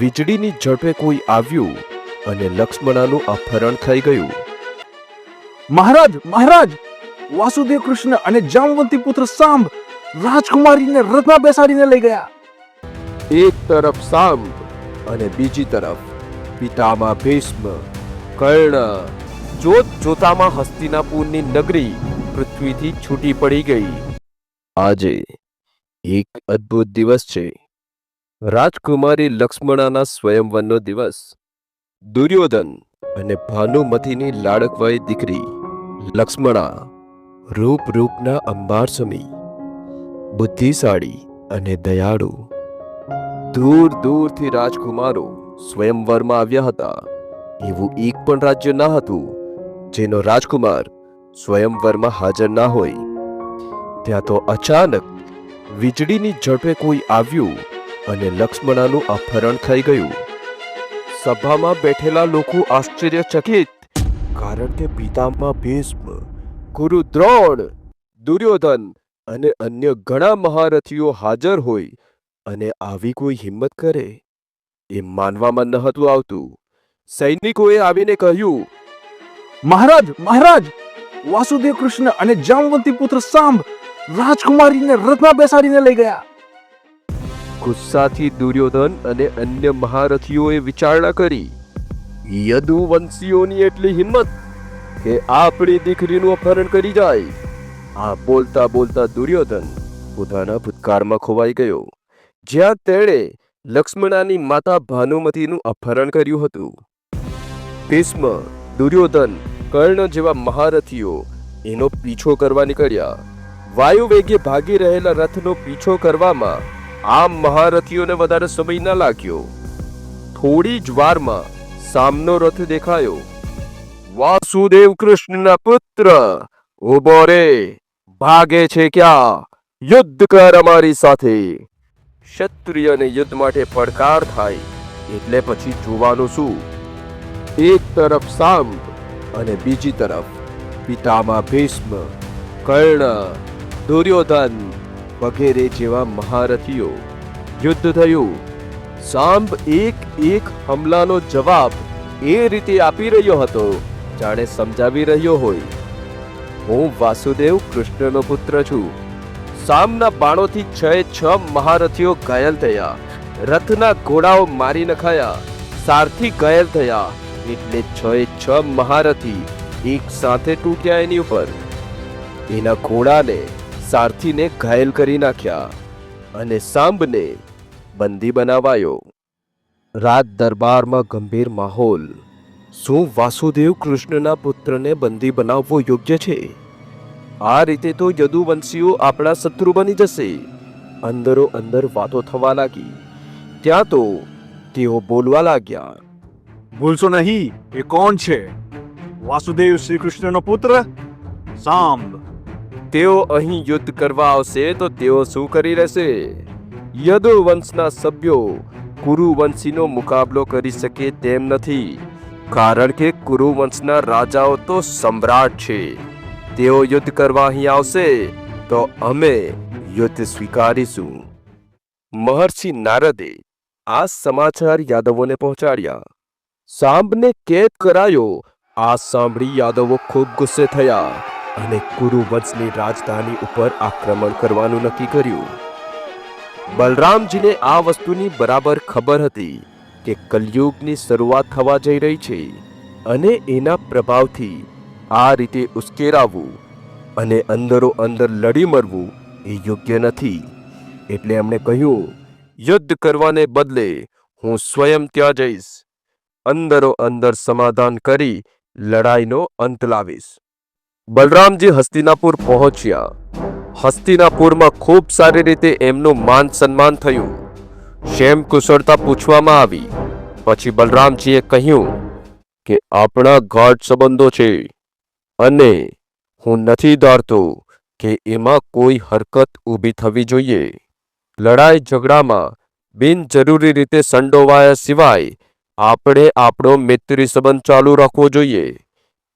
વીજળીની ઝડપે કોઈ આવ્યું અને લક્ષ્મણાનું અપહરણ થઈ ગયું. મહારાજ મહારાજ! વાસુદેવ કૃષ્ણ અને જામવંતી પુત્ર સાંભ રાજકુમારીને રથમાં બેસાડીને લઈ ગયા. એક તરફ સામ અને બીજી તરફ પિતામાં ભીષ્મ કર્ણ જોત જોતામાં હસ્તિનાપુરની નગરી પૃથ્વીથી છૂટી પડી ગઈ. આજે એક અદ્ભુત દિવસ છે. રાજકુમારી લક્ષ્મણાના સ્વયંવરનો દિવસ. દુર્યોધન અને ભાનુમતીની લાડકવાઈ દીકરી, લક્ષ્મણા રૂપ રૂપના અંબારસમી, બુદ્ધિશાળી અને દયાળુ. દૂર દૂરથી રાજકુમારો સ્વયંવરમાં આવ્યા હતા. એવું એક પણ રાજ્ય ન હતું, જેનો રાજકુમાર સ્વયંવરમાં હાજર ના હોય. ત્યાં તો અચાનક વીજળીની ઝડપે કોઈ આવ્યું અને લક્ષ્મણાનું અપહરણ થઈ ગયું. સભામાં બેઠેલા લોકો આશ્ચર્યચકિત, કારણ કે પિતામાં ભીષ્મ, ગુરુ દ્રોણ, દુર્યોધન અને અન્ય ઘણા મહારથીઓ હાજર હોય અને આવી કોઈ હિંમત કરે. એ માનવામાં નહોતું આવતું. સૈનિકોએ આવીને કહ્યું, મહારાજ મહારાજ! વાસુદેવ કૃષ્ણ અને જામવંતી પુત્ર સાંભ રાજકુમારીને રથમાં બેસાડીને લઈ ગયા. ગુસ્સાથી દુર્યોધન અને અન્ય મહારથીઓએ વિચારણા કરી. યદુવંશીઓની એટલી હિંમત કે આપણી દીકરીનું અપહરણ કરી જાય. આ બોલતા બોલતા દુર્યોધન પોતાના ભૂતકાળમાં ખોવાઈ ગયો, જ્યાં તેણે લક્ષ્મણાની માતા ભાનુમતીનું અપહરણ કર્યું હતું. ભીષ્મ, દુર્યોધન, કર્ણ જેવા મહારથીઓ એનો પીછો કરવા નીકળ્યા. વાયુ વેગે ભાગી રહેલા રથનો પીછો કરવામાં આ મહારથીઓને વધારે સમય ન લાગ્યો. થોડી જ વારમાં સામનો રથ દેખાયો. વાસુદેવ કૃષ્ણના પુત્ર ઊભો રે ભાગે છે ક્યાં? યુદ્ધ કર અમારી સાથે. ક્ષત્રિયને યુદ્ધ માટે પડકાર થાય એટલે પછી જોવાનું શું? એક તરફ સાંબ અને બીજી તરફ પિતામાં ભીષ્મ, કર્ણ, દુર્યોધન વગેરે જેવા મહારથીઓ. યુદ્ધ થયું. સાંભ એક એક હમલાનો જવાબ એ રીતે આપી રહ્યો હતો, જાણે સમજાવી રહ્યો હોય. હું વાસુદેવ કૃષ્ણનો પુત્ર છું. સામના બાણોથી છ છ મહારથીઓ ઘાયલ થયા. રથના ઘોડાઓ મારી નખાયા. સારથી ઘાયલ થયા. એટલે છ છ મહારથી એક સાથે તૂટ્યા એની ઉપર. એના ઘોડાને સારથીને ઘાયલ કરી નાખ્યા અને સાંબને બંદી બનાવાયો. રાત દરબારમાં ગંભીર માહોલ. શું વાસુદેવ કૃષ્ણના પુત્રને બંદી બનાવવો યોગ્ય છે? આ રીતે તો યદુવંશીઓ આપણા શત્રુ બની જશે. અંદરો અંદર વાતો થવા લાગી. ત્યાં તો તેઓ બોલવા લાગ્યા. ભૂલશો નહીં, એ કોણ છે? વાસુદેવ શ્રી કૃષ્ણનો પુત્ર? સાંભ તેઓ અહીં યુદ્ધ કરવા આવશે તો તેઓ શું કરી રહેશે યદુવંશના સભ્યો કુરુવંશીનો મુકાબલો કરી શકે તેમ નથી, કારણ કે કુરુવંશના રાજાઓ તો સમ્રાટ છે. તેઓ યુદ્ધ કરવા અહીં આવશે, તો અમે યુદ્ધ સ્વીકારીશું. મહર્ષિ નારદે આ સમાચાર યાદવોને પહોંચાડ્યા. સાંબને કેદ કરાયો, આ સાંભળી યાદવો ખૂબ ગુસ્સે થયા. અને કુરુવંશની રાજધાની ઉપર આક્રમણ કરવાનું નક્કી કર્યું. બલરામજીને આ વસ્તુની બરાબર ખબર હતી કે કલયુગની શરૂઆત થવા જઈ રહી છે અને એના પ્રભાવથી આ રીતે ઉશ્કેરાવવું અને અંદરો અંદર લડી મરવું એ યોગ્ય નથી. એટલે એમણે કહ્યું, યુદ્ધ કરવાને બદલે હું સ્વયં ત્યાં જઈશ. અંદરો અંદર સમાધાન કરી લડાઈનો અંત લાવીશ. બલરામજી હસ્તિનાપુર પહોંચ્યા. હસ્તિનાપુરમાં ખૂબ સારી રીતે એમનું માન સન્માન થયું. શેમ કુશળતા પૂછવામાં આવી. પછી બલરામજીએ કહ્યું કે, આપણા ગાઢ સંબંધો છે અને હું નથી ધારતો કે એમાં કોઈ હરકત ઊભી થવી જોઈએ. લડાઈ ઝઘડામાં બિનજરૂરી રીતે સંડોવાયા સિવાય આપણે આપણો મૈત્રી સંબંધ ચાલુ રાખવો જોઈએ.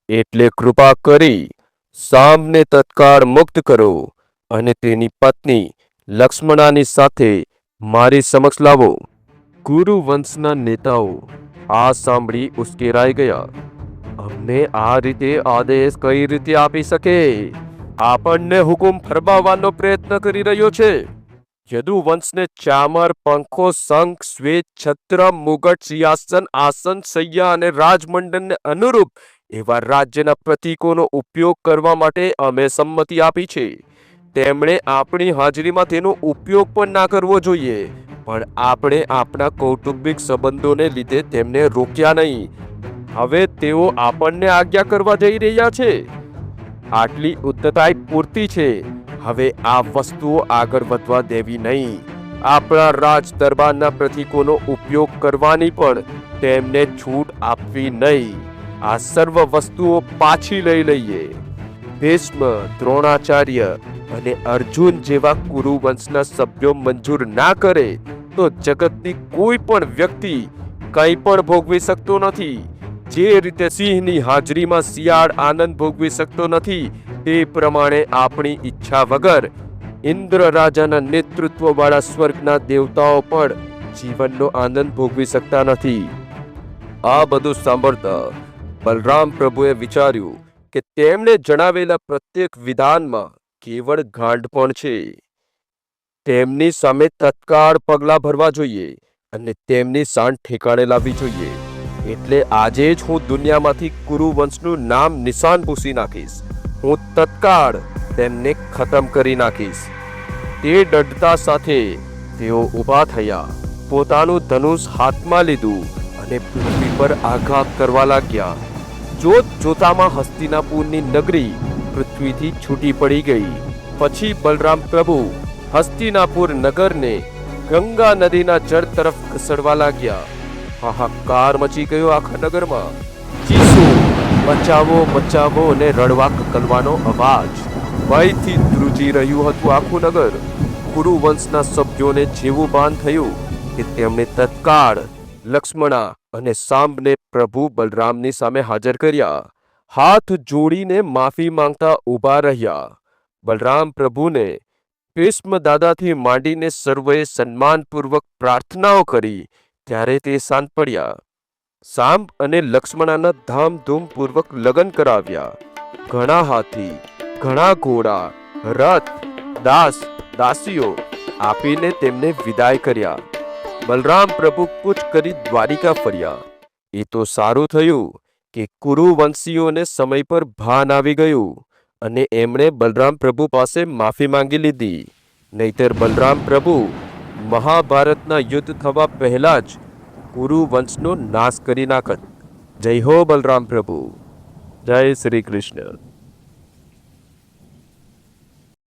એટલે કૃપા કરી સામને તત્કાળ મુક્ત કરો અને તેની પત્ની લક્ષ્મણાની સાથે મારી સમક્ષ લાવો. ગુરુ વંશના નેતાઓ, આ સાંભળી ઉશ્કેરાઈ ગયા. અમને આ રીતે આદેશ કઈ રીતે આપી શકે? આપણને હુકુમ ફરમાવવાનો પ્રયત્ન કરી રહ્યો છે. યદુવંશને ચામર, પંખો, શંખ, શ્વેત, છત્ર, મુગટ, સિંહાસન, આસન સૈયા અને રાજમંડળને અનુરૂપ એવા રાજ્યના પ્રતીકોનો ઉપયોગ કરવા માટે અમે સંમતિ આપી છે. તેમણે આપણી હાજરીમાં તેનો ઉપયોગ પણ ના કરવો જોઈએ, પણ આપણે આપણા કૌટુંબિક સંબંધોને લીધે તેમને રોક્યા નહીં. હવે તેઓ આપણને આજ્ઞા કરવા જઈ રહ્યા છે. આટલી ઉદ્ધતાઈ પૂરતી છે. હવે આ વસ્તુઓ આગળ વધવા દેવી નહીં. આપણા રાજ દરબારના પ્રતીકોનો ઉપયોગ કરવાની પણ તેમને છૂટ આપવી નહીં. આ સર્વ વસ્તુઓ પાછી લઈ લઈએ. ભીષ્મ, દ્રોણાચાર્ય અને અર્જુન જેવા કુરુવંશના સભ્યો મંજૂર ના કરે તો જગતની કોઈ પણ વ્યક્તિ કંઈ પણ ભોગવી શકતો નથી. જે રીતે સિંહની હાજરીમાં શિયાળ આનંદ ભોગવી શકતો નથી, તે પ્રમાણે આપણી ઈચ્છા વગર ઇન્દ્ર રાજાના નેતૃત્વવાળા સ્વર્ગના દેવતાઓ પણ જીવનનો આનંદ ભોગવી શકતા નથી. આ બધું સાંભળતા બલરામ પ્રભુએ વિચાર્યું કે તેમણે જણાવેલા પ્રત્યેક વિધાનમાં કેવળ ગાંડપણ છે. તેમની સામે તત્કાળ પગલાં ભરવા જોઈએ અને તેમની શાન ઠેકાણે લાવવી જોઈએ. એટલે આજે જ હું દુનિયામાંથી કુરુવંશનું નામ નિશાન પૂછી નાખીશ. હું તત્કાળ તેમને ખતમ કરી નાખીશ. તે દઢતા સાથે તેઓ ઊભા થયા. પોતાનું ધનુષ હાથમાં લીધું અને પૃથ્વી પર આઘાત કરવા લાગ્યા. જોત જોતામાં હસ્તિનાપુરની નગરી પૃથ્વીથી છૂટી પડી ગઈ. પછી બલરામ પ્રભુ હસ્તિનાપુર નગરને ગંગા નદીના જળ તરફ ખસેડવા લાગ્યા. હાહાકાર મચી ગયો આખા નગરમાં. ચીસો, બચાવો બચાવો અને રડવા કકલવાનો અવાજ. ભયથી ધ્રુજી રહ્યું હતું આખું નગર. કુરુવંશના સભ્યોને જેવું ભાન થયું કે તેમણે તત્કાળ લક્ષ્મણા અને સાંબને પ્રભુ બલરામની સામે હાજર કર્યા. હાથ જોડીને માફી માંગતા ઊભા રહ્યા. બલરામ પ્રભુને ભીષ્મ દાદાથી માંડીને સર્વે સન્માનપૂર્વક પ્રાર્થનાઓ કરી, ત્યારે તે શાંત પડ્યા. સાંબ અને લક્ષ્મણાના ધામધૂમપૂર્વક લગ્ન કરાવ્યા. ઘણા હાથી, ઘણા ઘોડા, રથ, દાસ, દાસીઓ આપીને તેમને વિદાય કર્યા. બલરામ પ્રભુ કૂચ કરી દ્વારિકા ફર્યા. એ તો સારું થયું કે કુરુવંશીઓને સમય પર ભાન આવી ગયું અને એમણે બલરામ પ્રભુ પાસે માફી માંગી લીધી. નહીતર બલરામ પ્રભુ મહાભારતના યુદ્ધ થવા પહેલાં જ કુરુવંશનો નાશ કરી નાખત. જય હો બલરામ પ્રભુ. જય શ્રી કૃષ્ણ.